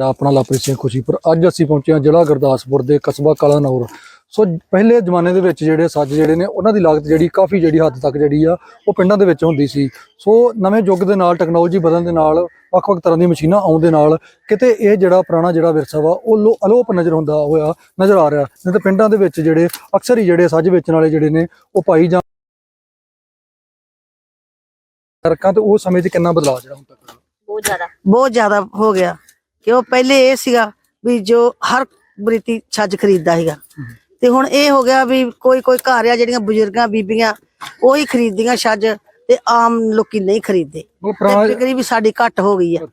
ਸਾਡਾ ਆਪਣਾ ਲਵਪ੍ਰੀਤ ਸਿੰਘ ਖੁਸ਼ੀਪੁਰ ਅੱਜ ਅਸੀਂ ਪਹੁੰਚੇ ਹਾਂ ਜ਼ਿਲ੍ਹਾ ਗੁਰਦਾਸਪੁਰ ਦੇ ਕਸਬਾ ਕਲਾਨੌਰ। ਸੋ ਪਹਿਲੇ ਜ਼ਮਾਨੇ ਦੇ ਵਿੱਚ ਜਿਹੜੇ ਸੱਜ ਜਿਹੜੇ ਨੇ, ਉਹਨਾਂ ਦੀ ਲਾਗਤ ਜਿਹੜੀ ਕਾਫੀ ਜਿਹੜੀ ਹੱਦ ਤੱਕ ਜਿਹੜੀ ਆ, ਉਹ ਪਿੰਡਾਂ ਦੇ ਵਿੱਚ ਹੁੰਦੀ ਸੀ। ਸੋ ਨਵੇਂ ਯੁੱਗ ਦੇ ਨਾਲ ਟੈਕਨੋਲੋਜੀ ਵਧਣ ਦੇ ਨਾਲ, ਵੱਖ-ਵੱਖ ਤਰ੍ਹਾਂ ਦੀਆਂ ਮਸ਼ੀਨਾਂ ਆਉਣ ਦੇ ਨਾਲ, ਕਿਤੇ ਇਹ ਜਿਹੜਾ ਪੁਰਾਣਾ ਜਿਹੜਾ ਵਿਰਸਾ ਵਾ, ਉਹ ਲੋ- ਅਲੋਪ ਨਜ਼ਰ ਹੁੰਦਾ ਹੋਇਆ, ਨਜ਼ਰ ਆ ਰਿਹਾ। ਨਹੀਂ ਤਾਂ ਪਿੰਡਾਂ ਦੇ ਵਿੱਚ ਜਿਹੜੇ, ਅਕਸਰ ਹੀ ਜਿਹੜੇ ਸੱਜ ਵੇਚਣ ਵਾਲੇ ਜਿਹੜੇ ਨੇ, ਉਹ ਪਾਈ ਜਾਂ ਫਰਕਾਂ ਤੇ ਉਹ ਸਮੇਂ 'ਚ ਕਿੰਨਾ ਬਦਲਾਅ ਜਿਹੜਾ ਹੁਣ ਤੱਕ ਬਹੁਤ ਜ਼ਿਆਦਾ। ਬਹੁਤ ਜ਼ਿਆਦਾ ਹੋ ਗਿਆ। ਕਿਉਂ ਪਹਿਲੇ ਇਹ ਸੀਗਾ ਵੀ ਜੋ ਹਰ ਬਰੀਤੀ ਛੱਜ ਖਰੀਦਦਾ ਸੀਗਾ। ਤੇ ਹੁਣ ਇਹ ਹੋ ਗਿਆ ਵੀ ਕੋਈ ਕੋਈ ਘਰ ਆ ਜਿਹੜੀਆਂ ਬਜ਼ੁਰਗਾਂ ਬੀਬੀਆਂ ਉਹੀ ਖਰੀਦਦੀਆਂ ਛੱਜ ਤੇ ਆਮ ਲੋਕੀ ਨਹੀਂ ਖਰੀਦਦੇ। ਉਹ ਤੇ ਵਿਕਰੀ ਵੀ ਸਾਡੀ ਘੱਟ ਹੋ ਗਈ ਆ।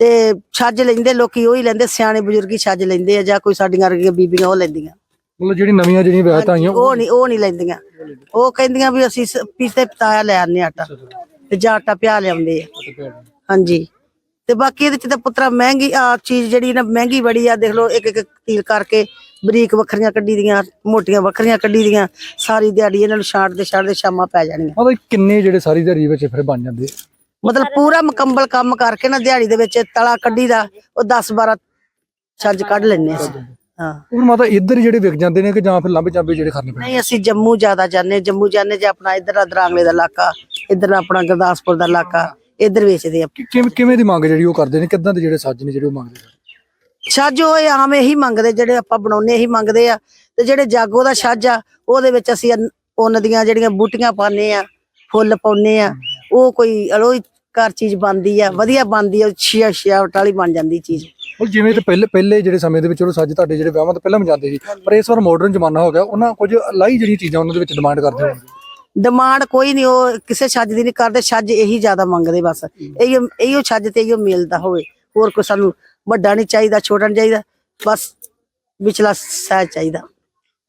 ਤੇ ਛੱਜ ਲੈਂਦੇ ਲੋਕੀ ਉਹੀ ਲੈਂਦੇ ਸਿਆਣੇ ਬਜ਼ੁਰਗੀ ਛੱਜ ਲੈਂਦੇ ਆ ਜਾਂ ਕੋਈ ਸਾਡੀਆਂ ਵਰਗੀਆਂ ਬੀਬੀਆਂ ਉਹ ਲੈਂਦੀਆਂ। ਮਤਲਬ ਜਿਹੜੀ ਨਵੀਆਂ ਜਿਹੜੀਆਂ ਵਿਆਹਤਾਂ ਆਈਆਂ ਉਹ ਨਹੀਂ ਉਹ ਨਹੀਂ ਲੈਂਦੀਆਂ। ਉਹ ਕਹਿੰਦੀਆਂ ਵੀ ਅਸੀਂ ਪੀਤੇ ਪਤਾਇਆ ਲੈ ਆਨੇ ਆਟਾ। ਤੇ ਜਾਂ ਆਟਾ ਪਿਆ ਲਿਆਉਂਦੇ ਆ। ਹਾਂਜੀ। ਤੇ ਬਾਕੀ ਇਹਦੇ ਚ ਤਾਂ ਪੁੱਤਰਾ ਮਹਿੰਗੀ ਆ ਚੀਜ਼ ਜਿਹੜੀ ਨਾ ਮਹਿੰਗੀ ਬੜੀ ਆ ਦੇਖ ਲਓ ਇੱਕ ਇੱਕ ਤੀਲ ਕਰਕੇ ਬਰੀਕ ਵੱਖਰੀਆਂ ਕੱਢੀ ਦੀਆਂ ਮੋਟੀਆਂ ਵੱਖਰੀਆਂ ਕੱਢੀ ਦੀਆਂ ਸਾਰੀ ਦਿਹਾੜੀ ਇਹਨਾਂ ਨੂੰ ਛਾਂਟਦੇ ਛਾਂਟਦੇ ਸ਼ਾਮਾਂ ਪੈ ਜਾਣੀਆਂ। ਮਤਲਬ ਕਿੰਨੇ ਜਿਹੜੇ ਸਾਰੀ ਦਿਹਾੜੀ ਵਿੱਚ ਫਿਰ ਬਣ ਜਾਂਦੇ ਆ? ਮਤਲਬ ਪੂਰਾ ਮੁਕੰਮਲ ਕੰਮ ਕਰਕੇ ਨਾ ਦਿਹਾੜੀ ਦੇ ਵਿੱਚ ਤਲਾ ਕੱਢੀ ਦਾ ਉਹ 10 12 ਛੱਜ ਕੱਢ ਲੈਣੇ ਅਸੀਂ। ਹਾਂ। ਉਹ ਮਾਤਾ ਇੱਧਰ ਜਿਹੜੇ ਵਿਕ ਜਾਂਦੇ ਨੇ ਕਿ ਜਾਂ ਫਿਰ ਲੰਬੇ ਚਾਬੇ ਜਿਹੜੇ ਖਾਣੇ ਪੈਂਦੇ ਨਹੀਂ ਅਸੀਂ ਜੰਮੂ ਜ਼ਿਆਦਾ ਜਾਂਦੇ ਜੰਮੂ ਜਾਂਦੇ ਜੇ ਆਪਣਾ ਇੱਧਰ ਆ ਦਰਾਂਗਲੇ ਦਾ ਇਲਾਕਾ ਇੱਧਰ ਆਪਣਾ ਗੁਰਦਾਸਪੁਰ ਦਾ ਇਲਾਕਾ। ਇੱਧਰ ਵੇਚਦੇ ਆ। ਕਿ- ਕਿਵੇਂ ਕਿਵੇਂ ਦੀ ਮੰਗ ਜਿਹੜੀ ਉਹ ਕਰਦੇ ਨੇ? ਕਿੱਦਾਂ ਦੇ ਜਿਹੜੇ ਸੱਜ ਨੇ ਜਿਹੜੇ ਉਹ ਮੰਗਦੇ ਨੇ? ਛੱਜ ਉਹ ਇਹ ਆਮ ਇਹੀ ਮੰਗਦੇ ਜਿਹੜੇ ਆਪਾਂ ਬਣਾਉਨੇ ਇਹੀ ਮੰਗਦੇ ਆ। ਤੇ ਜਿਹੜੇ ਜਾਗੋ ਦਾ ਛੱਜ ਆ ਉਹਦੇ ਵਿੱਚ ਅਸੀਂ ਅਨ- ਉੱਨ ਦੀਆਂ ਜਿਹੜੀਆਂ ਬੂਟੀਆਂ ਪਾਉਂਦੇ ਆ ਫੁੱਲ ਪਾਉਂਦੇ ਆ ਉਹ ਕੋਈ ਅਲੋਈ ਘਰ ਚੀਜ਼ ਬਣਦੀ ਆ ਵਧੀਆ ਬਣਦੀ ਆ ਛਿਆ ਛਿਆਵਟ ਵਾਲੀ ਬਣ ਜਾਂਦੀ ਚੀਜ਼। ਉਹ ਜਿਵੇਂ ਤੇ ਪਹਿਲੇ ਪਹਿਲੇ ਜਿਹੜੇ ਸਮੇਂ ਦੇ ਵਿੱਚ ਉਹ ਸੱਜ ਤੁਹਾਡੇ ਜਿਹੜੇ ਵਿਆਹਾਂ ਤੋਂ ਪਹਿਲਾਂ ਮਜਾਉਂਦੇ ਸੀ ਪਰ ਇਸ ਵਾਰ ਮਾਡਰਨ ਜ਼ਮਾਨਾ ਹੋ ਗਿਆ ਉਹਨਾਂ ਕੁਝ ਲਾਈ ਜਿਹੜੀਆਂ ਚੀਜ਼ਾਂ ਉਹਨਾਂ ਦੇ ਵਿੱਚ ਡਿਮਾਂਡ ਕਰਦੇ ਹੋਣਗੇ। ਡਿਮਾਂਡ ਕੋਈ ਨਹੀਂ ਉਹ ਕਿਸੇ ਛੱਜ ਦੀ ਨਹੀਂ ਕਰਦੇ ਛੱਜ ਇਹੀ ਜ਼ਿਆਦਾ ਮੰਗਦੇ ਬਸ। ਇਹੋ ਇਹੋ ਛੱਜ ਤੇ ਇਹੋ ਮਿਲਦਾ ਹੋਵੇ। ਹੋਰ ਕੋਈ ਸਾਨੂੰ ਵੱਡਾ ਨਹੀਂ ਚਾਹੀਦਾ ਛੋਟਾ ਨਹੀਂ ਚਾਹੀਦਾ ਬਸ ਵਿਚਲਾ ਸਾਈਜ਼ ਚਾਹੀਦਾ।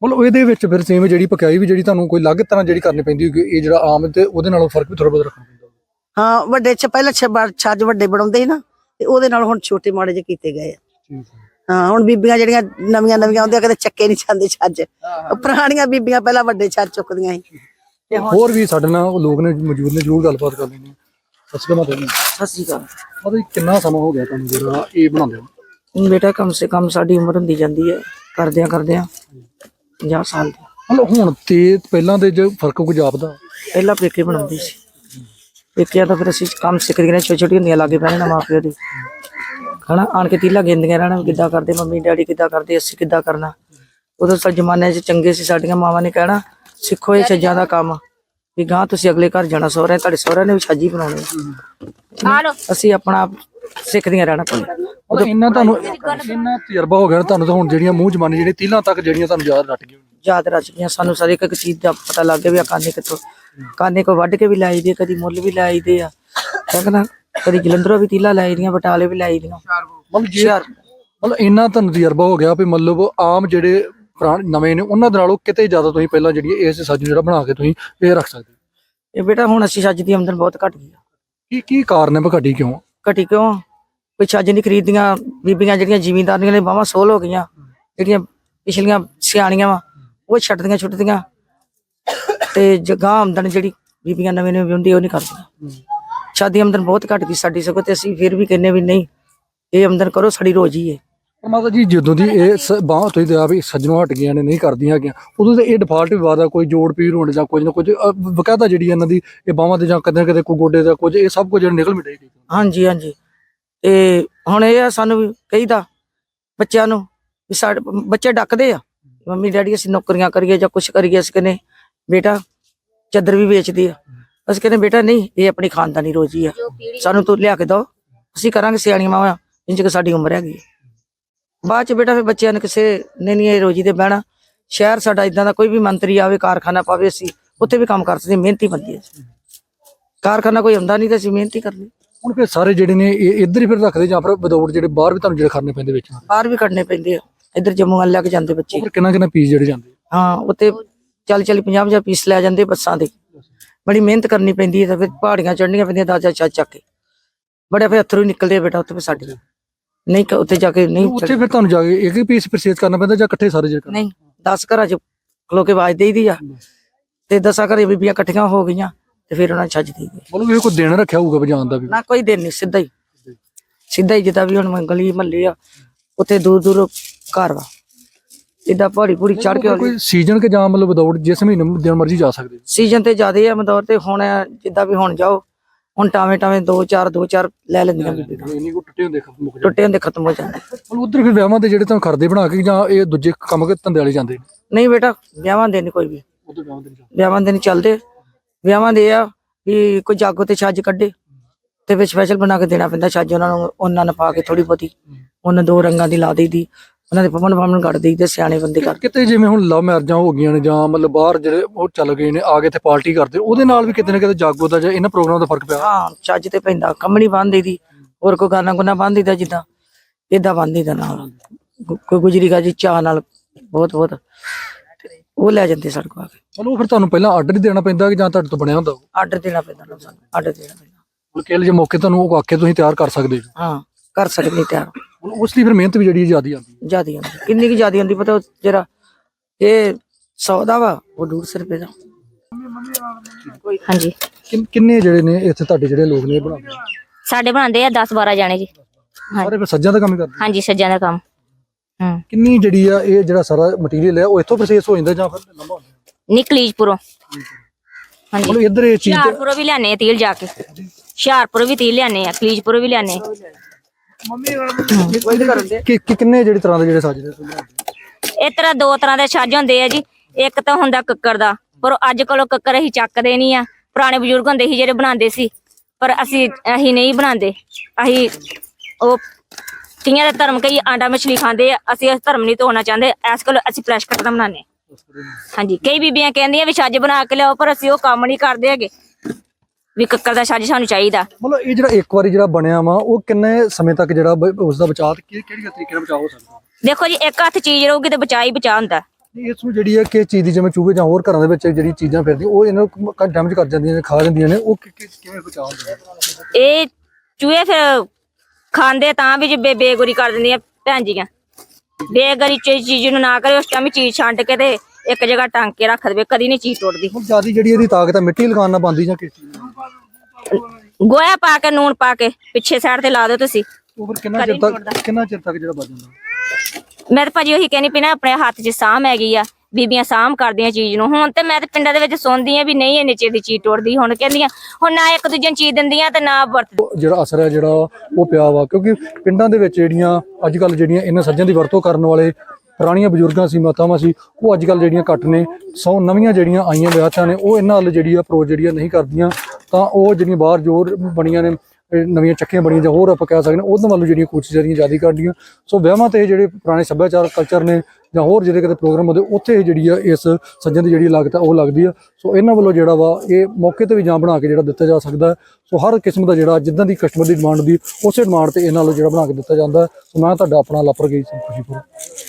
ਮਤਲਬ ਇਹਦੇ ਵਿੱਚ ਫਿਰ ਸੇਮ ਜਿਹੜੀ ਪਕਾਈ ਵੀ ਜਿਹੜੀ ਤੁਹਾਨੂੰ ਕੋਈ ਅਲੱਗ ਤਰ੍ਹਾਂ ਜਿਹੜੀ ਕਰਨੀ ਪੈਂਦੀ ਹੋਊਗੀ ਇਹ ਜਿਹੜਾ ਆਮ ਤੇ ਉਹਦੇ ਨਾਲੋਂ ਫ਼ਰਕ ਵੀ ਥੋੜਾ ਬਹੁਤ ਰੱਖਣਾ ਪੈਂਦਾ। ਹਾਂ ਵੱਡੇ ਚ ਪਹਿਲਾਂ ਛੱਜ ਵੱਡੇ ਬਣਾਉਂਦੇ ਸੀ ਨਾ ਤੇ ਉਹਦੇ ਨਾਲ ਹੁਣ ਛੋਟੇ ਮਾੜੇ ਜਿਹੇ ਕੀਤੇ ਗਏ ਆ। ਹੈ। ਹੁਣ ਬੀਬੀਆਂ ਜਿਹੜੀਆਂ ਨਵੀਆਂ ਨਵੀਆਂ ਆਉਂਦੀਆਂ ਕਦੇ ਚੱਕੇ ਨਹੀਂ ਜਾਂਦੇ ਛੱਜ। ਪੁਰਾਣੀਆਂ ਬੀਬੀਆਂ ਪਹਿਲਾਂ ਵੱਡੇ ਛੱਜ ਚੁੱਕਦੀਆਂ ਸੀ। ਹੋਰ ਵੀ ਸਾਡੇ ਨਾਲ ਲੋਕ ਨੇ ਮੌਜੂਦ ਨੇ ਜ਼ਰੂਰ ਗੱਲਬਾਤ ਕਰ ਲੈਣੀ ਸਤਿ ਸ਼੍ਰੀ ਅਕਾਲ ਮਾਤਾ ਜੀ। ਸਤਿ ਸ਼੍ਰੀ ਅਕਾਲ। ਮਤਲਬ ਕਿੰਨਾ ਸਮਾਂ ਹੋ ਗਿਆ ਤੁਹਾਨੂੰ ਜਿਹੜਾ ਇਹ ਬਣਾਉਂਦੇ ਹੋ ਬੇਟਾ ਕਮ ਸੇ ਕਮ ਸਾਡੀ ਉਮਰ ਹੁੰਦੀ ਜਾਂਦੀ ਹੈ ਕਰਦਿਆਂ ਕਰਦਿਆਂ 50 ਸਾਲ ਦੀ। ਮਤਲਬ ਹੁਣ ਤੇ ਪਹਿਲਾਂ ਦੇ ਜੋ ਫ਼ਰਕ ਕੁਝ ਆਪਦਾ ਪਹਿਲਾਂ ਪੇਕੇ ਬਣਾਉਂਦੀ ਸੀ। ਪੇਕਿਆਂ ਤਾਂ ਫਿਰ ਅਸੀਂ ਕੰਮ ਸਿੱਖਦੀਆਂ ਨੇ ਛੋਟੀ ਛੋਟੀ ਹੁੰਦੀਆਂ ਲਾਗੇ ਪੈਣਾ ਪਿਓ ਦੇ। ਹਨਾ ਆਣ ਕੇ ਤੀਲਾ ਗੇਂਦੀਆਂ ਰਹਿਣਾ ਕਿੱਦਾਂ ਕਰਦੇ ਮੰਮੀ ਡੈਡੀ ਕਿੱਦਾਂ ਕਰਦੇ ਅਸੀਂ ਕਿੱਦਾਂ ਕਰਨਾ। ਉਦੋਂ ਸਾ ਜ਼ਮਾਨੇ 'ਚ ਚੰਗੇ ਸੀ ਸਾਡੀਆਂ ਮਾਵਾਂ ਨੇ ਕਹਿਣਾ ਸਿੱਖੋ ਇਹ ਛੱਜਾਂ ਦਾ ਕੰਮ ਵੀ ਗਾਂ ਤੁਸੀਂ ਅਗਲੇ ਘਰ ਜਾਣਾ ਸਹੁਰੇ ਤੁਹਾਡੇ ਸਹੁਰਿਆਂ ਨੇ ਵੀ ਛੱਜੀ ਬਣਾਉਣੀ ਆ। ਲੋ ਅਸੀਂ ਆਪਣਾ ਆਪ ਸਿੱਖਦੀਆਂ ਰਹਿਣਾ ਮਤਲਬ ਇੰਨਾ ਤੁਹਾਨੂੰ ਇੰਨਾ ਤਜਰਬਾ ਹੋ ਗਿਆ ਤੁਹਾਨੂੰ ਤਾਂ ਹੁਣ ਜਿਹੜੀਆਂ ਮੂੰਹ ਜ਼ਬਾਨੀ ਜਿਹੜੀਆਂ ਤੀਲਾਂ ਤੱਕ ਜਿਹੜੀਆਂ ਤੁਹਾਨੂੰ ਯਾਦ ਰੱਟ ਗਈਆਂ ਯਾਦ ਰਚ ਗਈਆਂ। ਸਾਨੂੰ ਸਾਰੇ ਇੱਕ ਇੱਕ ਚੀਜ਼ ਦਾ ਪਤਾ ਲੱਗ ਗਿਆ ਵੀ ਆ ਕਾਨੇ ਕਿੱਥੋਂ ਕਾਨੇ ਕੋ ਵੱਢ ਕੇ ਵੀ ਲਾਈ ਦੇ ਕਦੀ ਮੁੱਲ ਵੀ ਲਾਈ ਦੇ ਆ। ਕਹਿੰਦਾ ਕਦੀ ਜਲੰਧਰੋਂ ਵੀ ਤੀਲਾ ਲਾਈ ਦੀਆਂ ਬਟਾਲੇ ਵੀ ਲਾਈ ਦੀਆਂ। ਮਤਲਬ ਜੇ ਹੁਸ਼ਿਆਰ ਮਤਲਬ ਇੰਨਾ ਤੁਹਾਨੂੰ ਤਜਰਬਾ ਹੋ ਗਿਆ ਵੀ ਮਤਲਬ ਆਮ ਜਿਹੜੇ ਪੁਰਾਣੇ ਨਵੇਂ ਨੇ ਉਹਨਾਂ ਦੇ ਨਾਲੋਂ ਕਿਤੇ ਜ਼ਿਆਦਾ ਤੁਸੀਂ ਪਹਿਲਾਂ ਜਿਹੜੀ ਇਸ ਸੱਜ ਜਿਹੜਾ ਬਣਾ ਕੇ ਤੁਸੀਂ ਇਹ ਰੱਖ ਸਕਦੇ ਹੋ। ਇਹ ਬੇਟਾ ਹੁਣ ਅਸੀਂ ਛੱਜ ਦੀ ਆਮਦਨ ਬਹੁਤ ਘਟ ਗਈ ਆ। ਕੀ ਕੀ ਕਾਰਨ ਹੈ ਘਟੀ ਕਿਉਂ? ਘਟੀ ਕਿਉਂ? ਕੋਈ ਛੱਜ ਨਹੀਂ ਖਰੀਦੀਆਂ ਬੀਬੀਆਂ ਜਿਹੜੀਆਂ ਜ਼ਿਮੀਂਦਾਰੀਆਂ ਨੇ ਬਾਹਾਂ ਸੋਲ ਹੋ ਗਈਆਂ ਜਿਹੜੀਆਂ ਪਿਛਲੀਆਂ ਸਿਆਣੀਆਂ ਵਾ ਉਹ ਛੱਡਦੀਆਂ ਛੁੱਟਦੀਆਂ। ਤੇ ਜਗ੍ਹਾ ਆਮਦਨ ਜਿਹੜੀ ਬੀਬੀਆਂ ਨਵੇਂ ਨਵੇਂ ਵਿਆਹੁੰਦੀ ਉਹ ਨਹੀਂ ਕਰਦੀਆਂ। ਛੱਜ ਆਮਦਨ ਬਹੁਤ ਘਟ ਗਈ ਸਾਡੀ ਸਗੋਂ ਤੇ ਅਸੀਂ ਫਿਰ ਵੀ ਕਹਿੰਨੇ ਵੀ ਨਹੀਂ ਇਹ ਆਮਦਨ ਕਰੋ ਸਾਡੀ ਰੋਜੀ ਹੈ ਮਾਤਾ ਜੀ ਜਦੋਂ ਦੀ ਇਹ ਬਾਹ ਤੁਸੀਂ ਤੇ ਆ ਵੀ ਸੱਜਣੋਂ ਹਟ ਗਈਆਂ ਨੇ ਨਹੀਂ ਕਰਦੀਆਂ ਹੈਗੀਆਂ ਉਦੋਂ ਤੇ ਇਹ ਡਿਫਾਲਟ ਵਿਵਾਦ ਆ ਕੋਈ ਜੋੜ ਪੀਰ ਹੋਣ ਜਾਂ ਕੁਝ ਨਾ ਕੁਝ ਬਕਾਇਦਾ ਜਿਹੜੀ ਇਹਨਾਂ ਦੀ ਇਹ ਬਾਹਾਂ ਤੇ ਜਾਂ ਕਦੇ ਕਦੇ ਕੋਈ ਗੋਡੇ ਦਾ ਕੁਝ ਇਹ ਸਭ ਕੁਝ ਜਿਹੜਾ ਨਿਕਲ ਮਿਟੇ ਹਾਂਜੀ ਹਾਂਜੀ। ਤੇ ਹੁਣ ਇਹ ਆ ਸਾਨੂੰ ਵੀ ਕਹੀਦਾ ਬੱਚਿਆਂ ਨੂੰ ਵੀ ਸਾਡੇ ਬੱਚੇ ਡੱਕਦੇ ਆ। ਮੰਮੀ ਡੈਡੀ ਅਸੀਂ ਨੌਕਰੀਆਂ ਕਰੀਏ ਜਾਂ ਕੁਝ ਕਰੀਏ ਅਸੀਂ ਕਹਿੰਦੇ ਬੇਟਾ ਚੱਦਰ ਵੀ ਵੇਚਦੀ ਆ। ਅਸੀਂ ਕਹਿੰਦੇ ਬੇਟਾ ਨਹੀਂ ਇਹ ਆਪਣੀ ਖਾਨਦਾਨੀ ਰੋਜੀ ਆ। ਸਾਨੂੰ ਤੂੰ ਲਿਆ ਕੇ ਦੋ। ਅਸੀਂ ਕਰਾਂਗੇ ਸਿਆਣੀਆਂ ਮਾਵਾਂ ਇੰਜ ਕਿ ਸਾਡੀ ਉਮਰ ਹੈਗੀ ਆ। ਬਾਅਦ ਚ ਬੇਟਾ ਫਿਰ ਬੱਚਿਆਂ ਨੇ ਕਿਸੇ ਨੇ ਨਹੀਂ ਇਹ ਰੋਜੀ ਤੇ ਬਹਿਣਾ। ਸ਼ਹਿਰ ਸਾਡਾ ਇਦਾਂ ਦਾ ਕੋਈ ਵੀ ਮੰਤਰੀ ਆਵੇ ਕਾਰਖਾਨਾ ਪਾਵੇ ਅਸੀਂ ਉੱਥੇ ਵੀ ਕੰਮ ਕਰ ਸਕਦੇ ਮਿਹਨਤੀ ਬੰਦੇ ਅਸੀਂ। ਕਾਰਖਾਨਾ ਕੋਈ ਹੁੰਦਾ ਨਹੀਂ ਤੇ ਅਸੀਂ ਮਿਹਨਤੀ ਕਰਨੀ ਹੁਣ ਫਿਰ ਸਾਰੇ ਜਿਹੜੇ ਨੇ ਇਹ ਇੱਧਰ ਹੀ ਫਿਰ ਰੱਖਦੇ ਜਾਂ ਫਿਰ ਵਿਦਆਊਟ ਜਿਹੜੇ ਬਾਹਰ ਵੀ ਤੁਹਾਨੂੰ ਜਿਹੜੇ ਖੜਨੇ ਪੈਂਦੇ ਵਿੱਚ? ਬਾਹਰ ਵੀ ਕੱਢਨੇ ਪੈਂਦੇ ਆ। ਇੱਧਰ ਜੰਮੂ ਵੱਲ ਲੈ ਕੇ ਜਾਂਦੇ ਬੱਚੇ। ਫਿਰ ਕਿੰਨਾ ਕਿੰਨਾ ਪੀਸ ਜਿਹੜੇ ਜਾਂਦੇ? ਹਾਂ ਉੱਤੇ ਚੱਲ ਚੱਲ 50 50 ਪੀਸ ਲੈ ਜਾਂਦੇ ਬੱਸਾਂ ਦੇ। ਬੜੀ ਮਿਹਨਤ ਕਰਨੀ ਪੈਂਦੀ ਹੈ ਤਾਂ ਫਿਰ ਪਹਾੜੀਆਂ ਚੜ੍ਹਨੀਆਂ ਪੈਂਦੀਆਂ ਦਾਜਾ ਚੱਕ ਚੱਕ ਕੇ। ਬੜੇ ਫਿਰ ਅਥਰੂ ਨਿਕਲਦੇ ਬੇਟਾ ਉੱਥੇ ਸਾਡੇ। ਨਹੀਂ ਕ- ਉੱਥੇ ਜਾ ਕੇ ਨਹੀਂ ਉੱਥੇ ਫਿਰ ਤੁਹਾਨੂੰ ਜਾ ਕੇ ਇੱਕ ਹੀ ਪੀਸ ਪਰਚੇਸ ਕਰਨਾ ਪੈਂਦਾ ਜਾਂ ਇਕੱਠੇ ਸਾਰੇ ਜਿਹੜੇ ਨਹੀਂ 10 ਘਰਾਂ ਚ ਖਲੋ ਕੇ ਆਵਾਜ਼ ਦੇਈਦੀ ਆ। ਤੇ ਦਸਾਂ ਘਰੇ ਬੀਬੀਆਂ ਇਕੱਠੀਆਂ ਹੋ ਗਈਆਂ ਤੇ ਫਿਰ ਉਹਨਾਂ ਨੇ ਛੱਜ ਦੀ ਗਈ ਮਤਲਬ ਇਹ ਕੋਈ ਦਿਨ ਰੱਖਿਆ ਹੋਊਗਾ ਵਜਾਉਣ ਦਾ ਵੀ? ਨਾ ਕੋਈ ਦਿਨ ਨਹੀਂ ਸਿੱਧਾ ਹੀ। ਸਿੱਧਾ ਹੀ। ਜਿੱਦਾਂ ਵੀ ਹੁਣ ਮੈਂ ਗਲੀ ਮਹੱਲੇ ਆ ਉੱਥੇ ਦੂਰ ਦੂਰ ਘਰ ਵਾ। ਇਦਾਂ ਪਹਾੜੀ ਪੂੜੀ ਚੜ ਕੇ ਕੋਈ ਸੀਜ਼ਨ ਕੇ ਜਾਂ ਮਤਲਬ ਵਿਦਆਊਟ ਜਿਸ ਮਹੀਨੇ ਦਿਨ ਮਰਜ਼ੀ ਜਾ ਸਕਦੇ। ਸੀਜ਼ਨ ਤੇ ਜ਼ਿਆਦੇ ਆ ਮਦੌਰ ਤੇ ਹੁਣ ਜਿੱਦਾਂ ਵੀ ਹੁਣ ਜਾਓ ਹੁਣ ਟਾਵੇਂ ਟਾਵੇਂ ਦੋ ਚਾਰ ਦੋ ਚਾਰ ਲੈ ਲੈਂਦੀਆਂ ਬੀਬੀਆਂ। ਇੰਨੀ ਕੋ ਟੁੱਟੇ ਹੁੰਦੇ ਖਤਮ ਮੁੱਕ ਜਾਂਦੇ ਟੁੱਟੇ ਹੁੰਦੇ ਖਤਮ ਹੋ ਜਾਂਦੇ। ਮਤਲਬ ਉਧਰ ਫਿਰ ਵਿਆਹਾਂ ਦੇ ਜਿਹੜੇ ਤੁਹਾਨੂੰ ਖਰਦੇ ਬਣਾ ਕੇ ਜਾਂ ਇਹ ਦੂਜੇ ਕੰਮ ਕੇ ਧੰਦੇ ਵਾਲੇ ਜਾਂਦੇ? ਨਹੀਂ ਬੇਟਾ ਵਿਆਹਾਂ ਦੇ ਨਹੀਂ ਕੋਈ ਵੀ। ਉਧਰ ਵਿਆਹਾਂ ਦੇ ਨਹੀਂ ਜਾਂਦੇ ਵਿਆਹਾਂ ਦੇ ਨਹੀਂ ਚੱਲਦੇ। ਵਿਆਹਾਂ ਦੇ ਆ ਵੀ ਕੋਈ ਜਾਗੋ ਤੇ ਛੱਜ ਕੱਢੇ ਤੇ ਫਿਰ ਸਪੈਸ਼ਲ ਬਣਾ ਕੇ ਦੇਣਾ ਪੈਂਦਾ ਛੱਜ ਉਹਨਾਂ ਨੂੰ ਉਹਨਾਂ ਨੇ ਪਾ ਕੇ ਥੋੜੀ ਬਹੁਤੀ। ਉਹਨਾਂ ਦੋ ਰੰਗਾਂ ਦੀ ਲਾ ਦੇਈਦੀ ਉਹਨਾਂ ਦੇ ਪਵਨ ਪਵਨ ਕੱਢ ਦੇਈ ਤੇ ਸਿਆਣੇ ਬੰਦੇ ਕਰ ਕਿਤੇ ਜਿਵੇਂ ਹੁਣ ਲਵ ਮੈਰਿਜਾਂ ਹੋ ਗਈਆਂ ਨੇ ਜਾਂ ਮਤਲਬ ਬਾਹਰ ਜਿਹੜੇ ਉਹ ਚੱਲ ਗਏ ਨੇ ਆ ਕੇ ਤੇ ਪਾਰਟੀ ਕਰਦੇ ਉਹਦੇ ਨਾਲ ਵੀ ਕਿਤੇ ਨਾ ਕਿਤੇ ਜਾਗੋ ਦਾ ਜਾਂ ਇਹਨਾਂ ਪ੍ਰੋਗਰਾਮਾਂ ਦਾ ਫ਼ਰਕ ਪਿਆ? ਹਾਂ ਛੱਜ ਤੇ ਪੈਂਦਾ ਕੰਮਣੀ ਬੰਨ ਦੇਈਦੀ ਹੋਰ ਕੋਈ ਗਾਣਾ ਗੁਨਾ ਬੰਨ ਦੇਈਦਾ ਜਿੱਦਾਂ ਇਦਾਂ ਬੰਨ ਦੇਈਦਾ ਨਾਲ। ਕੋਈ ਗੁਜਰੀ ਗਾ ਜੀ ਚਾਹ ਨਾਲ ਬਹੁਤ ਬਹੁਤ। ਉਹ ਲੈ ਜਾਂਦੇ ਸਾਡੇ ਕੋਲ ਆ ਕੇ। ਚਲੋ ਫਿਰ ਤੁਹਾਨੂੰ ਪਹਿਲਾਂ ਆਰਡਰ ਹੀ ਦੇਣਾ ਪੈਂਦਾ ਕਿ ਜਾਂ ਤੁਹਾਡੇ ਤੋਂ ਬਣਿਆ ਹੁੰਦਾ ਆਰਡਰ ਦੇਣਾ ਪੈਂਦਾ ਸਾਨੂੰ ਆਰਡਰ ਦੇਣਾ ਪੈਂਦਾ। ਮਤਲਬ ਕਿ ਜੇ ਮੌਕੇ ਤੁਹਾਨੂੰ ਉਹ ਆਕੇ ਤੁਸੀਂ ਤਿਆਰ ਕਰ ਸਕਦੇ ਹੋ? ਹਾਂ ਕਰ ਸਕਦੇ ਤਿਆਰ। ਹੁਣ ਉਸ ਲਈ ਫਿਰ ਮਿਹਨਤ ਵੀ ਜਿਹੜੀ ਜ਼ਿਆਦਾ ਆਉਂਦੀ ਹੈ। ਜਿਆਦੀ ਹੁੰਦੀ ਕਿੰਨੀ ਕੀ ਜਿਆਦੀ ਹੁੰਦੀ ਪਤਾ ਉਹ ਜਿਹੜਾ ਇਹ 100 ਦਾ ਵਾ ਉਹ 150 ਰੁਪਏ ਦਾ। ਹਾਂਜੀ। ਕਿੰਨ- ਕਿੰਨੇ ਜਿਹੜੇ ਨੇ ਇੱਥੇ ਤੁਹਾਡੇ ਜਿਹੜੇ ਲੋਕ ਨੇ ਇਹ ਬਣਾਉਂਦੇ ਆ? ਸਾਡੇ ਬਣਾਉਂਦੇ ਆ 10 12 ਜਾਣੇ ਜੀ। ਸਾਰੇ ਫਿਰ ਸੱਜਾਂ ਦਾ ਕੰਮ ਹੀ ਕਰਦੇ ਆ? ਹਾਂਜੀ ਸੱਜਾਂ ਦਾ ਕੰਮ। ਹੂੰ। ਕਿੰਨੀ ਜਿਹੜੀ ਆ ਇਹ ਜਿਹੜਾ ਸਾਰਾ ਮਟੀਰੀਅਲ ਹੈ ਉਹ ਇੱਥੋਂ ਪ੍ਰੋਸੈਸ ਹੋ ਜਾਂਦਾ ਜਾਂ ਫਿਰ ਲੰਬਾ ਹੁੰਦਾ ਨਿਕਲੀਜਪੁਰੋਂ ਹਾਂਜੀ। ਮਤਲਬ ਇੱਧਰ ਇਹ ਚੀਜ਼ ਹੁਸ਼ਿਆਰਪੁਰੋਂ ਵੀ ਲਿਆਨੇ ਆ ਤੀਲ ਜਾ ਕੇ। ਹੁਸ਼ਿਆਰਪੁਰੋਂ ਵੀ ਤੀਲ ਲਿਆਨੇ ਆ ਕਲੀਜਪੁਰੋਂ ਵੀ ਲਿਆਨੇ ਆ। ਕਿ ਕਿ- ਕਿੰਨੇ ਜਿਹੜੀ ਤਰ੍ਹਾਂ ਦੇ ਜਿਹੜੇ ਸਾਜਦੇ ਤੁਸੀਂ ਬਣਾਉਂਦੇ ਹੋ? ਇਸ ਤਰ੍ਹਾਂ ਦੋ ਤਰ੍ਹਾਂ ਦੇ ਛੱਜ ਹੁੰਦੇ ਆ ਜੀ। ਇੱਕ ਤਾਂ ਹੁੰਦਾ ਕੱਕਰ ਦਾ। ਪਰ ਅੱਜ ਕੱਲ੍ਹ ਉਹ ਕੱਕਰ ਅਸੀਂ ਚੱਕਦੇ ਨਹੀਂ ਆ। ਪੁਰਾਣੇ ਬਜ਼ੁਰਗ ਹੁੰਦੇ ਸੀ ਜਿਹੜੇ ਬਣਾਉਂਦੇ ਸੀ। ਪਰ ਅਸੀਂ ਅਸੀਂ ਨਹੀਂ ਬਣਾਉਂਦੇ। ਅਸੀਂ ਉਹ ਤੀਆਂ ਦੇ ਧਰਮ ਕਈ ਆਂਡਾ ਮਛਲੀ ਖਾਂਦੇ ਆ। ਅਸੀਂ ਇਸ ਧਰਮ ਨਹੀਂ ਤੋੜਨਾ ਚਾਹੁੰਦੇ। ਇਸ ਕੋਲ ਅਸੀਂ ਫਲੈਸ਼ ਕੱਟ ਦਾ ਬਣਾਉਂਦੇ ਹਾਂ। ਹਾਂਜੀ। ਕਈ ਬੀਬੀਆਂ ਕਹਿੰਦੀਆਂ ਵੀ ਛੱਜ ਬਣਾ ਕੇ ਲਿਆਓ ਪਰ ਅਸੀਂ ਉਹ ਕੰਮ ਨਹੀਂ ਕਰਦੇ ਹੈਗੇ। ਵੀ ਕੱਕਰ ਦਾ ਛੱਜ ਸਾਨੂੰ ਚਾਹੀਦਾ। ਮਤਲਬ ਇਹ ਜਿਹੜਾ ਇੱਕ ਵਾਰੀ ਜਿਹੜਾ ਬਣਿਆ ਵਾ ਉਹ ਕਿੰਨੇ ਸਮੇਂ ਤੱਕ ਜਿਹੜਾ ਉਸ ਦਾ ਬਚਾਅ ਕਿ- ਕਿਹੜੀ ਤਰੀਕੇ ਨਾਲ ਬਚਾਅ ਹੋ ਸਕਦਾ? ਦੇਖੋ ਜੀ ਇੱਕ ਹੱਥ ਚੀਜ਼ ਰਹੂਗੀ ਤੇ ਬਚਾ ਹੀ ਬਚਾ ਹੁੰਦਾ। ਇਸ ਨੂੰ ਜਿਹੜੀ ਹੈ ਕਿ ਚੀਜ਼ ਦੀ ਜਿਵੇਂ ਚੂਹੇ ਜਾਂ ਹੋਰ ਘਰਾਂ ਦੇ ਵਿੱਚ ਜਿਹੜੀ ਚੀਜ਼ਾਂ ਫਿਰਦੀਆਂ ਉਹ ਇਹਨਾਂ ਨੂੰ ਡੈਮੇਜ ਕਰ ਜਾਂਦੀਆਂ ਨੇ ਖਾ ਜਾਂਦੀਆਂ ਨੇ ਉਹ ਕਿ- ਕਿ- ਕਿਵੇਂ ਬਚਾਅ ਹੁੰਦਾ ਹੈ? ਇਹ ਚੂਹੇ ਫਿਰ ਖਾਂਦੇ ਤਾਂ ਵੀ ਜੇ ਬੇ- ਬੇਗੁਰੀ ਕਰ ਦਿੰਦੀਆਂ ਭੈਣ ਜੀਆਂ। ਬੇਗਰੀ ਚੀਜ਼ ਨੂੰ ਨਾ ਕਰੇ ਉਸ ਟਾਈਮ ਚੀਜ਼ ਛੰਡ ਕੇ ਤੇ ਇੱਕ ਜਗ੍ਹਾ ਟੰਗ ਕੇ ਰੱਖ ਦੇਵੇ ਕਦੀ ਨਹੀਂ ਚੀਜ਼ ਟੁੱਟਦੀ। ਜ਼ਿਆਦਾ ਜਿਹੜੀ ਇਹਦੀ ਤਾਕਤ ਹੈ ਮਿੱਟੀ ਲਗਾਉਣ ਨਾਲ ਬੰਦੀ ਜਾਂ ਕਿਸ ਚੀਜ਼ ਨਾਲ ਗੋਇਆ ਪਾ ਕੇ ਨੂਣ ਪਾ ਕੇ ਪਿੱਛੇ ਸਾਈਡ ਤੇ ਲਾ ਦਿਓ ਤੁਸੀਂ। ਉਹ ਫਿਰ ਕਿੰਨਾ ਚਿਰ ਤੱਕ ਕਿੰਨਾ ਚਿਰ ਤੱਕ ਜਿਹੜਾ ਬਚ ਜਾਂਦਾ? ਮੈਂ ਤਾਂ ਭਾਜੀ ਉਹੀ ਕਹਿੰਦੀ ਪਈ ਨਾ ਆਪਣੇ ਹੱਥ 'ਚ ਸਾਂਭ ਹੈਗੀ ਆ ਬੀਬੀਆਂ ਸਾਂਭ ਕਰਦੀਆਂ ਚੀਜ਼ ਨੂੰ। ਹੁਣ ਤੇ ਮੈਂ ਤੇ ਪਿੰਡਾਂ ਦੇ ਵਿੱਚ ਸੁਣਦੀ ਆ ਵੀ ਨਹੀਂ ਇੰਨੇ ਚਿਰ ਦੀ ਚੀਜ਼ ਟੁੱਟਦੀ। ਹੁਣ ਕਹਿੰਦੀਆਂ ਹੁਣ ਨਾ ਇੱਕ ਦੂਜੇ ਨੂੰ ਚੀਜ਼ ਦਿੰਦੀਆਂ ਤੇ ਨਾ ਵਰਤ ਉਹ ਜਿਹੜਾ ਅਸਰ ਹੈ ਜਿਹੜਾ ਉਹ ਪਿਆ ਵਾ ਕਿਉਂਕਿ ਪਿੰਡਾਂ ਦੇ ਵਿੱਚ ਜਿਹੜੀਆਂ ਅੱਜ ਕੱਲ ਜਿਹੜੀਆਂ ਇਹਨਾਂ ਸੱਜਾਂ ਦੀ ਵਰਤੋਂ ਕਰਨ ਵਾਲੇ ਪੁਰਾਣੀਆਂ ਬਜ਼ੁਰਗਾਂ ਸੀ, ਮਾਤਾਵਾਂ ਸੀ, ਉਹ ਅੱਜ ਕੱਲ ਜਿਹੜੀਆਂ ਘੱਟ ਨੇ, ਸੌ ਨਵੀਆਂ ਜਿਹੜੀਆਂ ਆਈਆਂ ਵਿਆਹਾਂ ਨੇ, ਉਹ ਇਹਨਾਂ ਵੱਲ ਜਿਹੜੀ ਅਪਰੋਚ ਜਿਹੜੀ ਆ ਨਹੀਂ ਕਰਦੀਆਂ, ਤਾਂ ਉਹ ਜਿਹੜੀਆਂ ਬਾਹਰ ਜੋਰ ਬਣੀਆਂ ਨੇ ਨਵੀਆਂ ਚੱਕੀਆਂ ਬਣੀਆਂ ਜਾਂ ਹੋਰ ਆਪਾਂ ਕਹਿ ਸਕਦੇ ਹਾਂ ਉਹਨਾਂ ਵੱਲੋਂ ਜਿਹੜੀਆਂ ਕੋਸ਼ਿਸ਼ਾਂ ਜਿਹੜੀਆਂ ਜ਼ਿਆਦਾ ਕਰਦੀਆਂ ਸੋ ਵਿਆਹਾਂ ਤੇ ਜਿਹੜੇ ਪੁਰਾਣੇ ਸੱਭਿਆਚਾਰ ਕਲਚਰ ਨੇ ਜਾਂ ਹੋਰ ਜਿਹੜੇ ਕਿਤੇ ਪ੍ਰੋਗਰਾਮ ਹੁੰਦੇ, ਉੱਥੇ ਇਹ ਜਿਹੜੀ ਆ ਇਸ ਸੱਜਣ ਦੀ ਜਿਹੜੀ ਲਾਗਤ ਆ, ਉਹ ਲੱਗਦੀ ਆ। ਸੋ ਇਹਨਾਂ ਵੱਲੋਂ ਜਿਹੜਾ ਵਾ, ਇਹ ਮੌਕੇ ਤੇ ਵੀ ਜਾਂ ਬਣਾ ਕੇ ਜਿਹੜਾ ਦਿੱਤਾ ਜਾ ਸਕਦਾ ਸੋ ਹਰ ਕਿਸਮ ਦਾ ਜਿਹੜਾ, ਜਿੱਦਾਂ ਦੀ ਕਸਟਮਰ ਦੀ ਡਿਮਾਂਡ ਹੁੰਦੀ ਉਸੇ ਡਿਮਾਂਡ ਤੇ ਇਹਨਾਂ ਵੱਲੋਂ ਜਿਹੜਾ ਬਣਾ ਕੇ ਦਿੱਤਾ ਜਾਂਦਾ ਸੋ ਮੈਂ ਤੁਹਾਡਾ ਆਪਣਾ ਲਾਪਰ ਗਈ ਸੀ ਖੁਸ਼ੀਪੁਰ